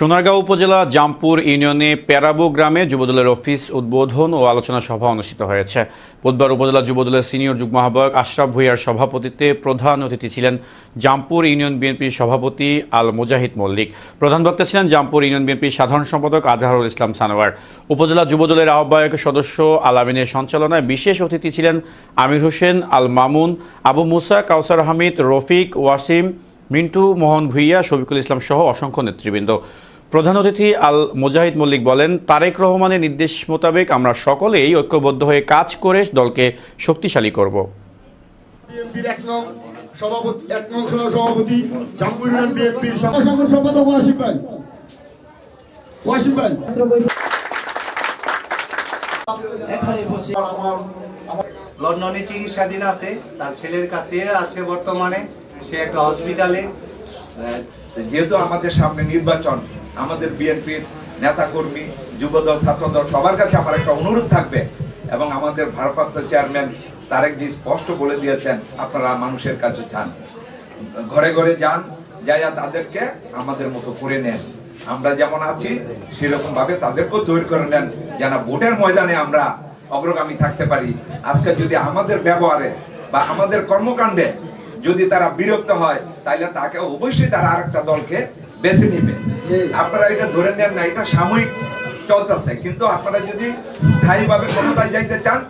সোনারগাঁও উপজেলা জামপুর ইউনিয়নে প্যারাবো গ্রামে যুবদলের অফিস উদ্বোধন ও আলোচনা সভা অনুষ্ঠিত হয়েছে। বুধবার উপজেলা যুবদলের সিনিয়র যুগ্ম আহ্বায়ক আশরাফ ভুইয়ার সভাপতিত্বে প্রধান অতিথি ছিলেন জামপুর ইউনিয়ন বিএনপির সভাপতি আল মুজাহিদ মল্লিক। প্রধান বক্তা ছিলেন জামপুর ইউনিয়ন বিএনপির সাধারণ সম্পাদক আজহারুল ইসলাম সানোয়ার। উপজেলা যুবদলের আহ্বায়ক সদস্য আলামিনের সঞ্চালনায় বিশেষ অতিথি ছিলেন আমির হোসেন আল মামুন আবু মুসা, কাউসার হামিদ, রফিক, ওয়াসিম, মিন্টু মোহন ভুইয়া, শফিকুল ইসলাম সহ অসংখ্য নেতৃবৃন্দ। প্রধান অতিথি আল মুজাহিদ মল্লিক বলেন তারেক রহমানের নির্দেশ মোতাবেক আমরা সকলেই ঐক্যবদ্ধ হয়ে কাজ করে দলকে শক্তিশালী করব। সভাপতি সম্পাদক ওয়াসিম ভাই। ওয়াসিম ভাই। লন্ডনে চিকিৎসাধীন আছে তার ছেলের কাছে আছে বর্তমানে সে একটা হসপিটালে যেহেতু আমাদের সামনে নির্বাচন আমাদের বিএনপির নেতাকর্মী, যুবদল, ছাত্রদল, সবার কাছে আমার একটা অনুরোধ থাকবে এবং আমাদের ভারপ্রাপ্ত চেয়ারম্যান তারেক জি স্পষ্ট বলে দিয়েছেন, আপনারা মানুষের কাছে চান। ঘরে ঘরে যান যাইয়া তাদেরকে আমাদের মতো করে নেন। আমরা যেমন আছি সেরকম ভাবে তাদেরকেও তৈরি করে নেন, যেন ভোটের ময়দানে আমরা অগ্রগামী থাকতে পারি। আজকে যদি আমাদের ব্যবহারে বা আমাদের কর্মকাণ্ডে যদি তারা বিরক্ত হয় তাহলে তাকে অবশ্যই তারা আরেকটা দলকে বেছে নিবে। আপনারা এটা ধরে নেন না এটা সাময়িক চলতেছে। কিন্তু আপনারা যদি স্থায়ীভাবে ক্ষমতায় যাইতে চান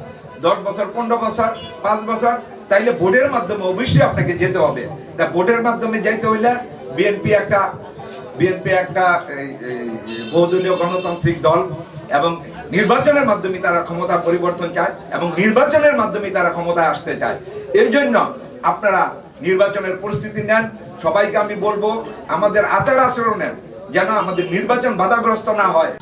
দশ বছর পনেরো বছর পাঁচ বছর তাইলে ভোটের মাধ্যমে অবশ্যই আপনাকে যেতে হবে। তা ভোটের মাধ্যমে যাইতে হইলে বিএনপি একটা বিএনপি একটা বহুদলীয় গণতান্ত্রিক দল এবং নির্বাচনের মাধ্যমে তারা ক্ষমতা পরিবর্তন চায় এবং নির্বাচনের মাধ্যমে তারা ক্ষমতায় আসতে চায়। এই জন্য আপনারা নির্বাচনের পরিস্থিতি নেন। সবাইকে আমি বলব, আমাদের আচার আচরণের যেন আমাদের নির্বাচন বাধাগ্রস্ত না হয়।